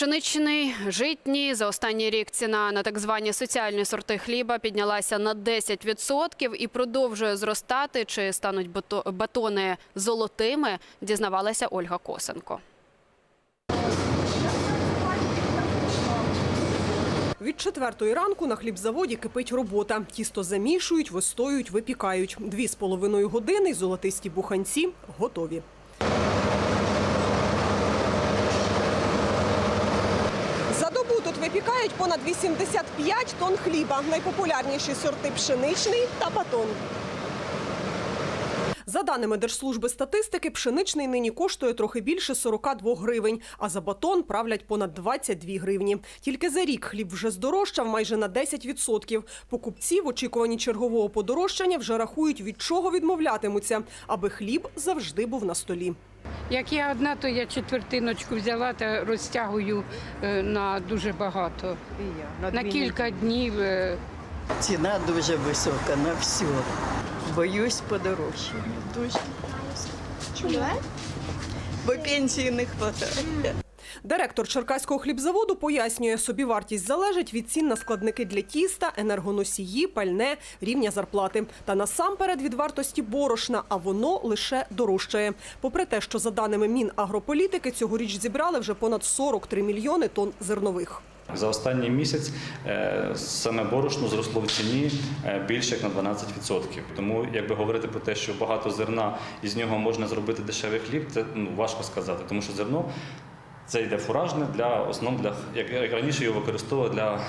Пшеничний, житній за останній рік ціна на так звані соціальні сорти хліба піднялася на 10% і продовжує зростати. Чи стануть батони золотими? Дізнавалася Ольга Косенко. Від четвертої ранку на хлібзаводі кипить робота. Тісто замішують, вистоюють, випікають. Дві з половиною години золотисті буханці готові. За добу випікають понад 85 тонн хліба. Найпопулярніші сорти пшеничний та батон. За даними Держслужби статистики, пшеничний нині коштує трохи більше 42 гривень, а за батон правлять понад 22 гривні. Тільки за рік хліб вже здорожчав майже на 10%. Покупці в очікуванні чергового подорожчання вже рахують, від чого відмовлятимуться, аби хліб завжди був на столі. Як я одна, то я четвертиночку взяла та розтягую е, на дуже багато. На кілька днів. е, Ціна дуже висока на все. Боюсь подорожчання. Дуже. Чому? Бо пенсії не вистачає. Директор Черкаського хлібзаводу пояснює, собівартість залежить від цін на складники для тіста, енергоносії, пальне, рівня зарплати. Та насамперед від вартості борошна, а воно лише дорожчає. Попри те, що за даними Мінагрополітики цьогоріч зібрали вже понад 43 мільйони тонн зернових. За останній місяць е, саме борошно зросло в ціні е, більше як на 12%. Тому, якби говорити про те, що багато зерна і з нього можна зробити дешевий хліб, це ну, важко сказати, тому що зерно це йде фуражне для основ для як, як раніше його використовували для е,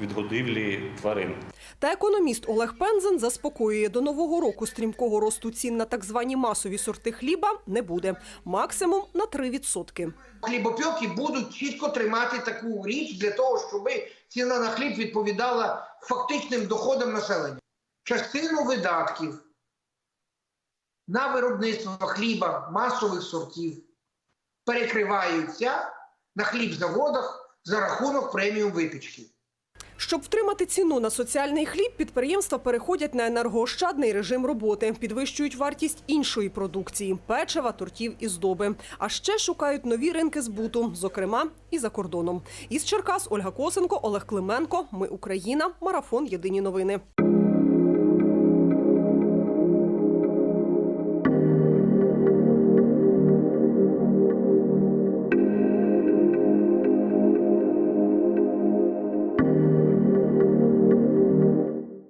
відгодівлі тварин. Та економіст Олег Пензен заспокоює, до нового року стрімкого росту цін на так звані масові сорти хліба не буде. Максимум на 3%. Хлібопілки будуть чітко тримати таку річ для того, щоб ціна на хліб відповідала фактичним доходам населення. Частину видатків на виробництво хліба масових сортів перекриваються на хлібзаводах за рахунок преміум випічки. Щоб втримати ціну на соціальний хліб, підприємства переходять на енергоощадний режим роботи, підвищують вартість іншої продукції печива, тортів і здоби. А ще шукають нові ринки збуту, зокрема і за кордоном. Із Черкас Ольга Косенко, Олег Клименко. Ми Україна. Марафон. Єдині новини.